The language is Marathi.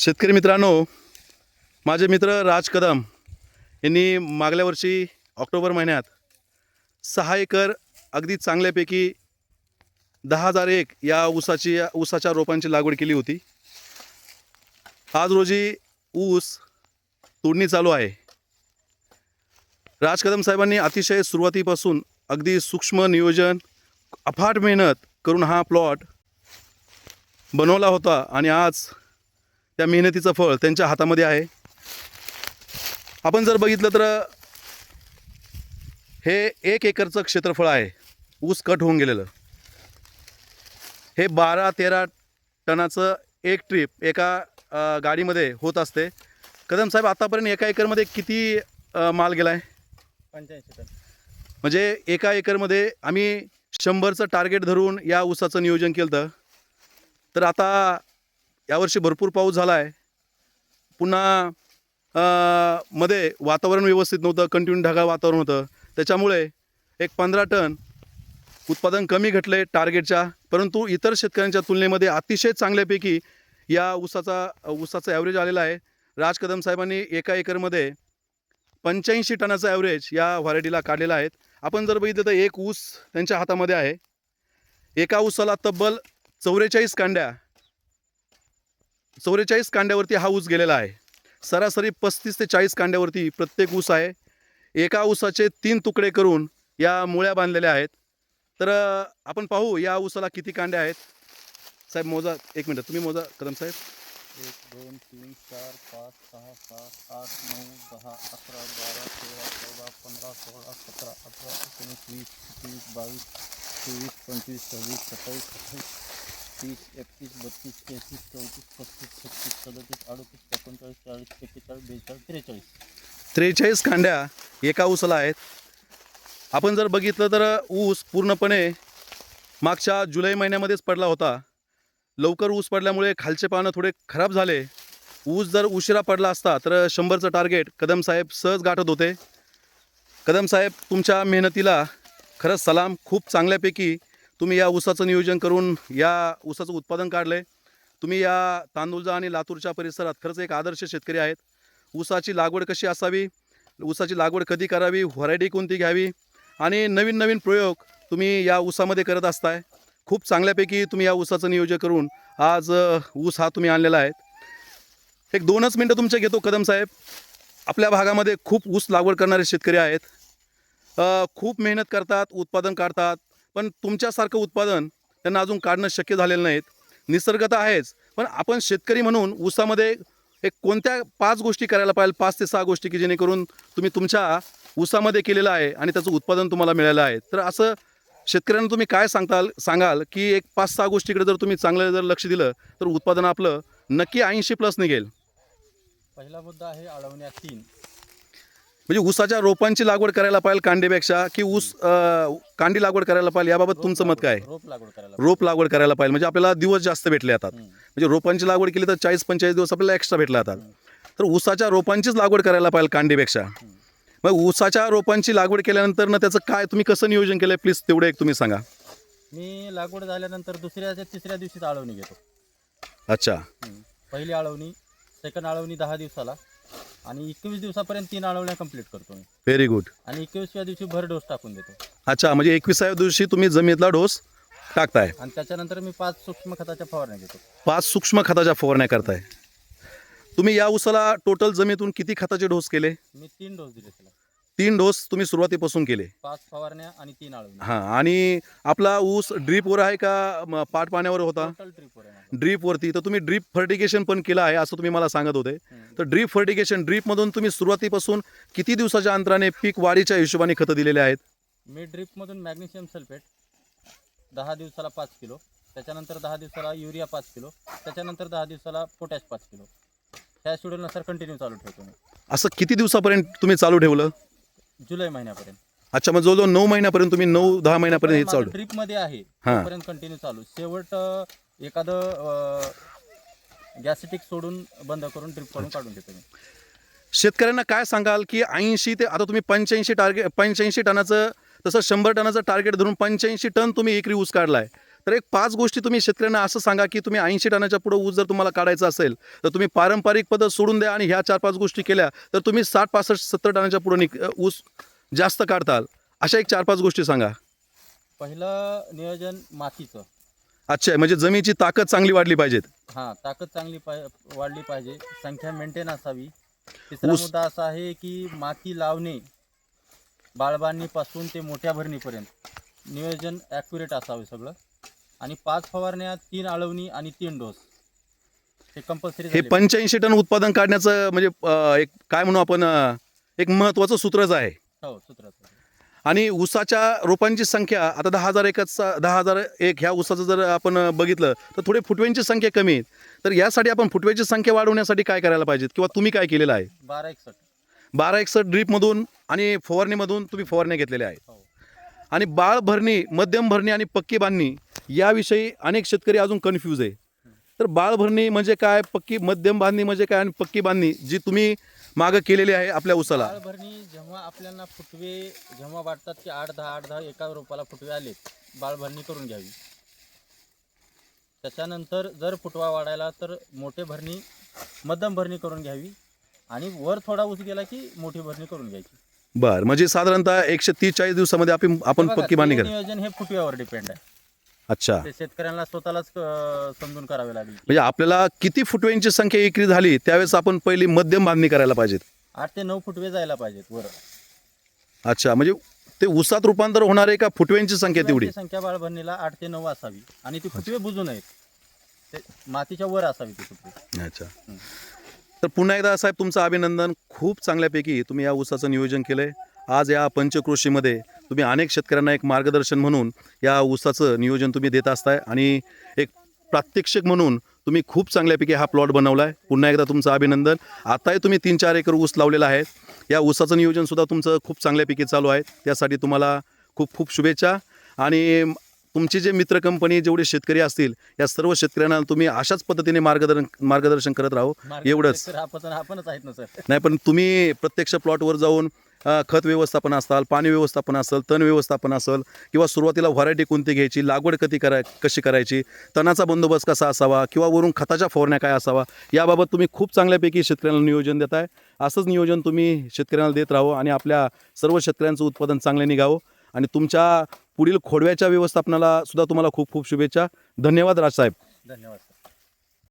शेतकरी मित्रांनो माझे मित्र राज कदम यांनी मागल्या वर्षी ऑक्टोबर महिन्यात सहा एकर अगदी चांगल्यापैकी दहा हजार एक या ऊसाची ऊसाच्या रोपांची लागवड केली होती. आज रोजी ऊस तोडणी चालू आहे. राज कदम साहेबांनी अतिशय सुरुवातीपासून अगदी सूक्ष्म नियोजन अफाट मेहनत करून हा प्लॉट बनवला होता आणि आज त्या मेहनतीचं फळ त्यांच्या हातामध्ये आहे. आपण जर बघितलं तर हे एक एकरचं क्षेत्रफळ आहे. ऊस कट होऊन गेलेलं. हे बारा तेरा टनाचं एक ट्रिप एका गाडीमध्ये होत असते. कदम साहेब आतापर्यंत एका एकरमध्ये किती माल गेला आहे पंच्याऐंशी टन. म्हणजे एका एकरमध्ये आम्ही शंभरचं टार्गेट धरून या ऊसाचं नियोजन केलं तर आता यावर्षी भरपूर पाऊस झाला आहे पुन्हा मध्ये वातावरण व्यवस्थित नव्हतं कंटिन्यू ढगाळ वातावरण होतं. त्याच्यामुळे एक पंधरा टन उत्पादन कमी घटले टार्गेटच्या परंतु इतर शेतकऱ्यांच्या तुलनेमध्ये अतिशय चांगल्यापैकी या ऊसाचा ऊसाचा ॲव्हरेज आलेला आहे. राज कदम साहेबांनी एका एकरमध्ये पंच्याऐंशी टनाचा ॲव्हरेज या व्हरायटीला काढलेला आहे आपण जर बघितलं तर एक ऊस त्यांच्या हातामध्ये आहे. एका ऊसाला तब्बल चौवेचाळीस कांड्या चौवेचाळीस कांड्यावरती हा ऊस गेलेला आहे. सरासरी पस्तीस ते चाळीस कांड्यावरती प्रत्येक ऊस आहे. एका ऊसाचे तीन तुकडे करून या मुळ्या बांधलेल्या आहेत. तर आपण पाहू या ऊसाला किती कांड्या आहेत. साहेब मोजा एक मिनटं. तुम्ही मोजा कदम साहेब. एक दोन तीन चार पाच सहा सात आठ नऊ दहा अकरा बारा तेरा चौदा पंधरा सोळा सतरा अठरा एकोणीस वीस एकवीस बावीस तेवीस पंचवीस सव्वीस सत्तावीस अठ्ठावीस तीस एकतीस बत्तीस तेहतीस चौतीस पस्तीस छत्तीस सदतीस अडतीस एकोणचाळीस चाळीस एक्केचाळीस बेचाळीस त्रेचाळीस. त्रेचाळीस कांड्या एका ऊसाला आहेत. आपण जर बघितलं तर ऊस पूर्णपणे मागच्या जुलै महिन्यामध्येच पडला होता. लवकर ऊस पडल्यामुळे खालचे पानं थोडे खराब झाले. ऊस जर उशिरा पडला असता तर शंभरचं टार्गेट कदम साहेब सहज गाठत होते. कदम साहेब तुमच्या मेहनतीला खरंच सलाम. खूप चांगल्यापैकी तुम्ही या ऊसाचं नियोजन करून या ऊसाचं उत्पादन काढले तुम्ही या तांदूळजा आणि लातूरच्या परिसरात खरंच एक आदर्श शेतकरी आहेत. ऊसाची लागवड कशी असावी? ऊसाची लागवड कधी करावी? व्हरायटी कोणती घ्यावी? आणि नवीन नवीन प्रयोग तुम्ही या ऊसामध्ये करत असताय. खूप चांगल्यापैकी तुम्ही या ऊसाचं नियोजन करून आज ऊस हा तुम्ही आणलेला आहे. एक दोनच मिनटं तुमचे घेतो कदम साहेब. आपल्या भागामध्ये खूप ऊस लागवड करणारे शेतकरी आहेत. खूप मेहनत करतात उत्पादन काढतात. पण तुमच्यासारखं उत्पादन त्यांना अजून काढणं शक्य झालेलं नाहीत. निसर्ग तर आहेच पण आपण शेतकरी म्हणून ऊसामध्ये एक कोणत्या पाच गोष्टी करायला पाहिजे पाच ते सहा गोष्टी की जेणेकरून तुम्ही तुमच्या ऊसामध्ये केलेलं आहे आणि त्याचं उत्पादन तुम्हाला मिळालं आहे. तर असं शेतकऱ्यांना तुम्ही काय सांगताल सांगाल की एक पाच सहा गोष्टीकडे जर तुम्ही चांगलं जर लक्ष दिलं तर उत्पादन आपलं नक्की ऐंशी प्लस निघेल. पहिला मुद्दा आहे अळवण्या तीन. म्हणजे ऊसाच्या रोपांची लागवड करायला पाहिजे कांडीपेक्षा की ऊस कांडी लागवड करायला पाहिजे याबाबत तुमचं मत काय? रोप लागवड करायला रोप लागवड करायला पाहिजे म्हणजे आपल्याला दिवस जास्त भेटले जातात. म्हणजे रोपांची लागवड केली तर चाळीस पंचेचाळीस दिवस आपल्याला एक्स्ट्रा भेटले जातात तर ऊसाच्या रोपांचीच लागवड करायला पाहिजे कांडीपेक्षा मग ऊसाच्या रोपांची लागवड केल्यानंतर ना त्याचं काय तुम्ही कसं नियोजन केलं आहे प्लीज तेवढं एक तुम्ही सांगा. मी लागवड झाल्यानंतर दुसऱ्या ते तिसऱ्या दिवशीच आळवणी घेतो. अच्छा. पहिली आळवणी सेकंड आळवणी दहा दिवसाला. आणि एकवीस दिवसापर्यंत तीन आळवण्या कंप्लीट करतो मी. व्हेरी गुड आणि एकवीसव्या दिवशी भर डोस टाकून देतो. अच्छा म्हणजे एकविसाव्या दिवशी तुम्ही जमिनीतला डोस टाकताय. आणि त्याच्यानंतर मी पाच सूक्ष्म खताच्या फवारण्या घेतो. पाच सूक्ष्म खताच्या फवारण्या करताय. तुम्ही या ऊसाला टोटल जमिनीतून किती खताचे डोस केले? मी तीन डोस दिले त्याला. तीन डोस तुम्ही सुरुवातीपासून केले. पाच फवारण्या आणि तीन आळवणी. हां आणि आपला ऊस ड्रीपवर आहे का म, पाट पाण्यावर होता? टोटल ट्रिपवर आहे माझं. ड्रीपवरती तर तुम्ही ड्रीप फर्टिगेशन पण केलं आहे असं तुम्ही मला सांगत होते. हम्म. तर ड्रीप फर्टिगेशन ड्रीपमधून तुम्ही सुरुवातीपासून किती दिवसाच्या अंतराने पीक वाढीच्या हिशोबाने खतं दिलेले आहेत? मी ड्रिपमधून मॅग्नेशियम सल्फेट दहा दिवसाला पाच किलो त्याच्यानंतर दहा दिवसाला युरिया पाच किलो त्याच्यानंतर दहा दिवसाला पोटॅश पाच किलो. ह्या शेड्यूलनुसार कंटिन्यू चालू ठेवतो मी. असं किती दिवसापर्यंत तुम्ही चालू ठेवलं? जुलै महिन्यापर्यंत. अच्छा मग जवळजवळ नऊ महिन्यापर्यंत तुम्ही नऊ दहा महिन्यापर्यंत हे चालू. ड्रिपमध्ये आहे हां. तोपर्यंत कंटिन्यू चालू. शेवट अं, एखादं गॅसेटिक सोडून बंद करून ड्रिप करून काढून देतो मी. शेतकऱ्यांना काय सांगाल की ऐंशी ते आता तुम्ही पंच्याऐंशी टार्गेट पंच्याऐंशी टनाचं तसं शंभर टनाचं टार्गेट धरून पंच्याऐंशी टन तुम्ही एकरी ऊस काढलाय. तर एक पाच गोष्टी तुम्ही शेतकऱ्यांना असं सांगा की तुम्ही ऐंशी टनाच्या पुढे ऊस जर तुम्हाला काढायचा असेल तर तुम्ही पारंपरिक पद्धत सोडून द्या आणि ह्या चार पाच गोष्टी केल्या तर तुम्ही साठ पासष्ट सत्तर टनाच्या पुढे निक ऊस जास्त काढताल. अशा एक चार पाच गोष्टी सांगा. पहिलं नियोजन मातीचं. अच्छा म्हणजे जमिनीची ताकद चांगली वाढली पाहिजेत. हां ताकद चांगली पाय वाढली पाहिजे. संख्या मेंटेन असावी. तिसरा ऊस- मुद्दा असा आहे की माती लावणे बाळबांनीपासून ते मोठ्या भरणीपर्यंत. नियोजन ॲक्युरेट असावे सगळं. आणि पाच फवारण्या तीन आळवणी आणि तीन डोस. हे कंपल्सरी हे पंच्याऐंशी टन उत्पादन काढण्याचं म्हणजे अं, एक काय म्हणू आपण अं, एक सूत्रच आहे. हो सूत्राचं आणि ऊसाच्या रोपांची संख्या आता दहा हजार एकचा दहा हजार एक ह्या ऊसाचं जर आपण बघितलं तर थोडे फुटव्यांची संख्या कमी आहे तर यासाठी आपण फुटव्याची संख्या वाढवण्यासाठी काय करायला पाहिजेत? किंवा तुम्ही काय केलेलं आहे? बारा एकसष्ट. बारा एकसठ ड्रीपमधून आणि फवारणीमधून तुम्ही फवारण्या घेतलेल्या आहेत. हो. आणि बाळ भरणी मध्यम भरणी आणि पक्की बांधणी याविषयी अनेक शेतकरी अजून कन्फ्यूज आहे. तर बाळ भरणी म्हणजे काय? पक्की मध्यम बांधणी म्हणजे काय? आणि पक्की बांधणी जी तुम्ही मागं केलेली आहे आपल्या उसाला. बाळ भरणी जेव्हा आपल्याला फुटवे जेव्हा वाटतात की आठ दहा आठ दहा एका रोपाला फुटवे आले बाळ भरणी करून घ्यावी. त्याच्यानंतर जर फुटवा वाढायला तर मोठे भरणी मध्यम भरणी करून घ्यावी आणि वर थोडा ऊस गेला की मोठी भरणी करून घ्यायची. बरं म्हणजे साधारणतः एकशे तीस चाळीस दिवसामध्ये आपण आपण बघा, पक्की बांधणी ते करा. नियोजन हे फुटव्यावर डिपेंड आहे. अच्छा. ते शेतकऱ्यांना स्वतःलाच अं, समजून करावे लागेल. म्हणजे आपल्याला किती फुटव्यांची संख्या विक्री झाली त्यावेळेस आपण पहिली मध्यम बांधणी करायला पाहिजेत? आठ ते नऊ फुटवे जायला पाहिजेत वर अच्छा म्हणजे ते ऊसात रूपांतर होणार आहे का? फुटव्यांची संख्या तेवढी? फुटव्यांची संख्या बाळ भरणीला आठ ते नऊ असावी. आणि ती फुटवे बुजू नयेत ते मातीच्या वर असावी ती फुटवे. अच्छा. तर पुन्हा एकदा साहेब तुमचं अभिनंदन. खूप चांगल्यापैकी तुम्ही या ऊसाचं नियोजन केलं आहे आज या पंचकृषीमध्ये तुम्ही अनेक शेतकऱ्यांना एक मार्गदर्शन म्हणून या ऊसाचं नियोजन तुम्ही देत असताय आणि एक प्रात्यक्षिक म्हणून तुम्ही खूप चांगल्यापैकी हा प्लॉट बनवला आहे पुन्हा एकदा तुमचं अभिनंदन. आताही तुम्ही तीन चार एकर ऊस लावलेला आहे. या ऊसाचं नियोजनसुद्धा तुमचं खूप चांगल्यापैकी चालू आहे. त्यासाठी तुम्हाला खूप खूप शुभेच्छा. आणि तुमची जे मित्र कंपनी जेवढे शेतकरी असतील या सर्व शेतकऱ्यांना तुम्ही अशाच पद्धतीने मार्गदर्शन मार्गदर्शन करत राहू. एवढंच. आपणच आहेत ना सर. नाही पण तुम्ही प्रत्यक्ष प्लॉटवर जाऊन अ, खत व्यवस्थापन असाल पाणी व्यवस्थापन असेल तण व्यवस्थापन असेल किंवा सुरुवातीला व्हरायटी कोणती घ्यायची लागवड कधी कराय कशी करायची तणाचा बंदोबस्त कसा असावा किंवा वरून खताच्या फवारण्या काय असावा याबाबत तुम्ही खूप चांगल्यापैकी शेतकऱ्यांना नियोजन देत आहे असंच नियोजन तुम्ही शेतकऱ्यांना देत राहो आणि आपल्या सर्व शेतकऱ्यांचं उत्पादन चांगले निघावं. आणि तुमच्या पुढील खोडव्याच्या व्यवस्थापनाला सुद्धा तुम्हाला खूप खूप शुभेच्छा. धन्यवाद राजसाहेब. धन्यवाद